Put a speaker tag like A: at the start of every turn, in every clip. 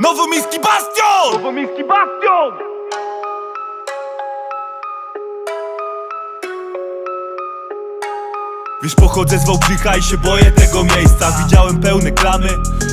A: Nowomiejski bastion!
B: Nowomiejski bastion!
A: Wiesz, pochodzę z Wałbrzycha i się boję tego miejsca. Widziałem pełne klamy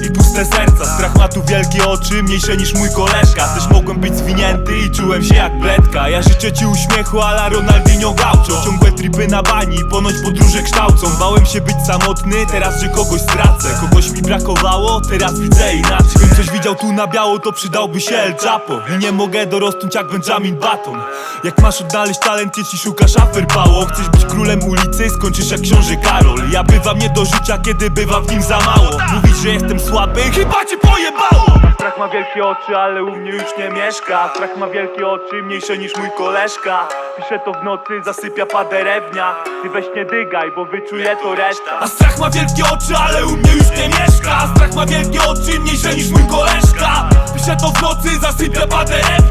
A: i puste serca. Strach ma tu wielkie oczy, mniejsze niż mój koleżka. Też mogłem być zwinięty i czułem się jak bledka. Ja życzę ci uśmiechu ala Ronaldinho Gaucho Ciągłe tripy na bani, ponoć podróże kształcą. Bałem się być samotny, teraz że kogoś stracę. Kogoś mi brakowało, teraz widzę inaczej. Gdybym coś widział tu na biało, to przydałby się El Chapo. I nie mogę dorosnąć jak Benjamin Button. Jak masz odnaleźć talent, jeśli szukasz afer pało Chcesz być królem ulicy, skończysz jak książę Karol. Ja bywam nie do życia, kiedy bywa w nim za mało. Mówisz, że jestem słaby, chyba cię pojebało.
B: Strach ma wielkie oczy, ale u mnie już nie mieszka. Strach ma wielkie oczy, mniejsze niż mój koleżka. Piszę to w nocy, zasypia paderewnia Ty weź nie dygaj, bo wyczuję to reszta.
A: A strach ma wielkie oczy, ale u mnie już nie mieszka. Strach ma wielkie oczy, mniejsze niż mój koleżka. Piszę to w nocy, zasypię paderewnia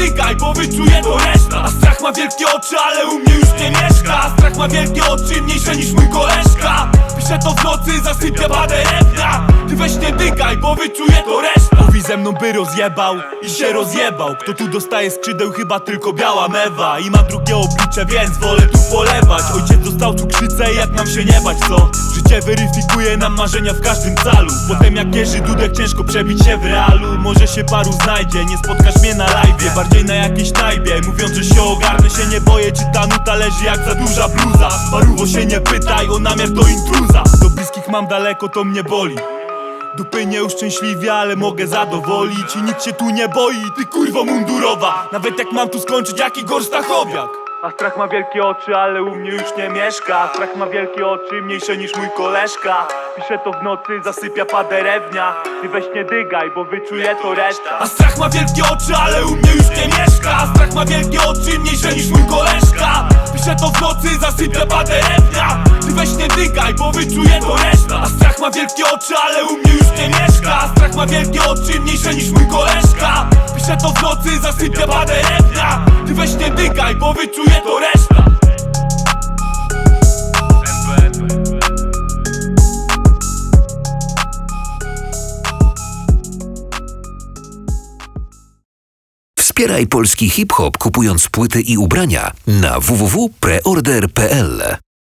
A: Dygaj, bo wyczuję to reszta. A strach ma wielkie oczy, ale u mnie już nie mieszka. Strach ma wielkie oczy, mniejsze niż mój koleżka. Piszę to w nocy, zasypię paderewnia Ty weź nie dygaj, bo wyczuję to reszta ze mną by rozjebał i się rozjebał. Kto tu dostaje skrzydeł, chyba tylko biała mewa. I ma drugie oblicze, więc wolę tu polewać. Ojciec dostał cukrzycę, jak mam się nie bać, co? Życie weryfikuje nam marzenia w każdym calu. Potem jak Jerzy Dudek ciężko przebić się w realu. Może się paru znajdzie, nie spotkasz mnie na live Bardziej na jakiejś najbie, mówiąc, że się ogarnę Się nie boję, czy ta nuta leży jak za duża bluza? Paruwo się nie pytaj, o namiar to intruza. Do bliskich mam daleko, to mnie boli Dupy nie uszczęśliwia, ale mogę zadowolić. I nikt się tu nie boi, ty kurwo mundurowa. Nawet jak mam tu skończyć, jak Igor Stachowiak
B: A strach ma wielkie oczy, ale u mnie już nie mieszka. Strach ma wielkie oczy, mniejsze niż mój koleżka. Piszę to w nocy, zasypia paderewnia Ty weź nie dygaj, bo wyczuję to reszta.
A: A strach ma wielkie oczy, ale u mnie już nie mieszka. A strach ma wielkie oczy, mniejsze niż mój koleżka. Piszę to w nocy, zasypię paderewnia Ty weź nie dygaj, bo wyczuję to reszta ma wielkie oczy, ale u mnie już nie mieszka. Strach ma wielkie oczy, mniejsze niż mój koleżka. Piszę to w nocy, zasypię paderewnia Ty weź nie dygaj, bo wyczuję to reszta.
C: Wspieraj polski hip-hop kupując płyty i ubrania na www.preorder.pl